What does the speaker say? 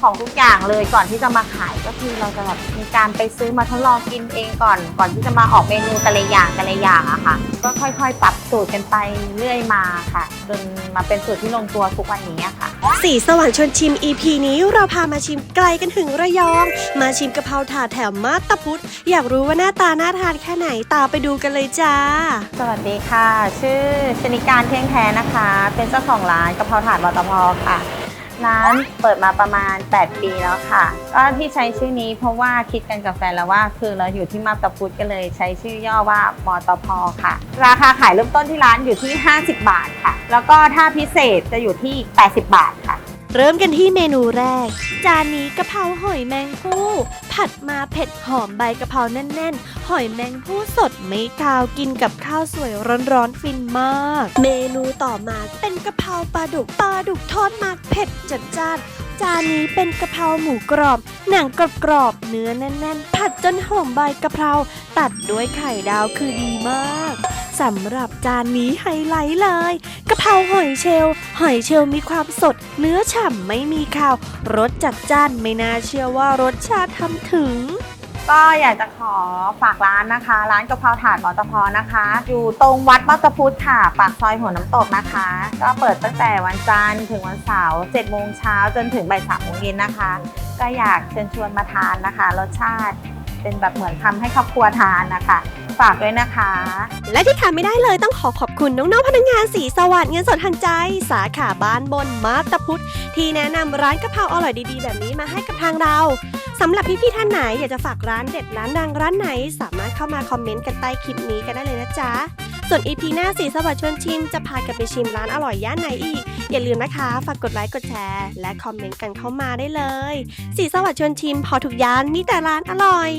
ของทุกอย่างเลยก่อนที่จะมาขายก็คือเราจะแบบมีการไปซื้อมาทดลองกินเองก่อน ก่อนที่จะมาออกเมนูแต่ละอย่างแต่ละอย่างอะค่ะ ก็ค่อยๆ ปรับสูตรกันไปเรื่อยมาค่ะ จนมาเป็นสูตรที่ลงตัวทุกวันนี้อะค่ะสีสวรรค์ชวนชิม EP นี้เราพามาชิมไกลกันถึงระยอง มาชิมกะเพราถาดแถมมาตาพุธอยากรู้ว่าหน้าตาน่าทานแค่ไหนตามไปดูกันเลยจ้า สวัสดีค่ะ ชื่อชนิการเที่ยงแท้นะคะ เป็นเจ้าของร้านกะเพราถาดวตพค่ะ ร้านเปิดมาประมาณ 8 ปีแล้วค่ะ ก็ที่ใช้ชื่อนี้เพราะว่าคิดกันกับแฟนแล้วว่า คือเราอยู่ที่มาบตาพุธก็เลยใช้ชื่อย่อว่ามอตพค่ะ ราคาขายเริ่มต้นที่ร้านอยู่ที่ 50 บาทค่ะ แล้วก็ถ้าพิเศษจะอยู่ที่ 80 บาทค่ะ เริ่มกันที่เมนูแรก จานนี้กะเพราหอยแมงผู้ผัดมาเผ็ดหอมใบกะเพราแน่นๆ หอยแมงผู้สดไม่คาวกินกับข้าวสวยร้อนๆฟินมาก เมนูต่อมาเป็นกะเพราปลาดุกปลาดุกทอดมากเผ็ดจัดจ้านจานนี้เป็นกะเพราหมูกรอบ หนังกรอบๆเนื้อแน่นๆ ผัดจนหอมใบกะเพรา ตัดด้วยไข่ดาวคือดีมาก สำหรับจานนี้ไฮไลท์เลยกะเพราหอยเชลล์หอยเชลล์มีความสด เนื้อฉ่ำไม่มีคาวรสจัดจ้านไม่น่าเชื่อว่ารสชาติทำถึงก็อยากจะขอฝากร้านนะคะ ร้านกะเพราถาดมอตพนะคะ อยู่ตรงวัดมัตพุทธค่ะ ปากซอยหัวน้ำตกนะคะ ก็เปิดตั้งแต่วันจันทร์ถึงวันเสาร์7โมงเช้าจนถึงบ่าย3โมงเย็นนะคะ ก็อยากเชิญชวนมาทานนะคะ รสชาติ เป็นแบบเหมือนทำให้ครอบครัวทานนะคะฝากด้วยนะคะ และที่ขาดไม่ได้เลยต้องขอขอบคุณน้องๆพนักงานสีสวัสดิ์เงินสดทันใจ สาขาบ้านบนมาตาพุธที่แนะนำร้านกะเพราอร่อยดีๆ แบบนี้มาให้กับทางเราสำหรับพี่ๆท่านไหนอยากจะฝากร้านเด็ดร้านดังร้านไหน สามารถเข้ามาคอมเมนต์กันใต้คลิปนี้กันได้เลยนะจ๊ะส่วนอีพีหน้าสีสวัสดิ์ชวนชิมจะพากันไปชิมร้านอร่อยย่านไหนอีก อย่าลืมนะคะ ฝากกดไลค์กดแชร์ และคอมเมนต์กันเข้ามาได้เลย สีสวัสดิ์ชวนชิมพอทุกย่านมีแต่ร้านอร่อย